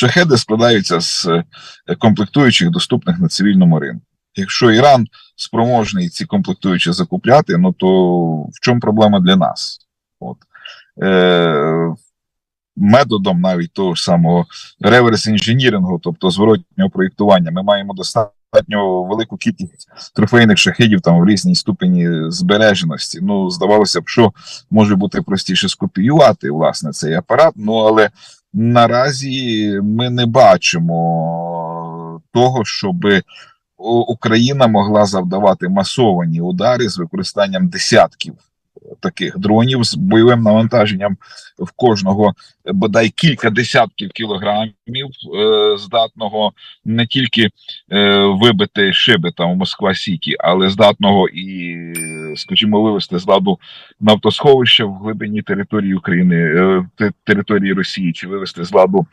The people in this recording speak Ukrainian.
шахеди складаються з е, комплектуючих, доступних на цивільному ринку. Якщо Іран спроможний ці комплектуючі закупляти, ну то в чому проблема для нас? От. Е, методом навіть того ж самого реверс інженірингу, тобто зворотнього проєктування, ми маємо достатньо велику кількість трофейних шахедів там в різній ступені збереженості. Ну, здавалося б, що може бути простіше скопіювати власне цей апарат. Ну але наразі ми не бачимо того, щоби У- Україна могла завдавати масовані удари з використанням десятків таких дронів з бойовим навантаженням в кожного бодай кілька десятків кілограмів, е, здатного не тільки е, вибити шиби там у Москва Сіті, але здатного і, скажімо, вивести з ладу нафтосховища в глибині території України, е, території Росії, чи вивести з ладу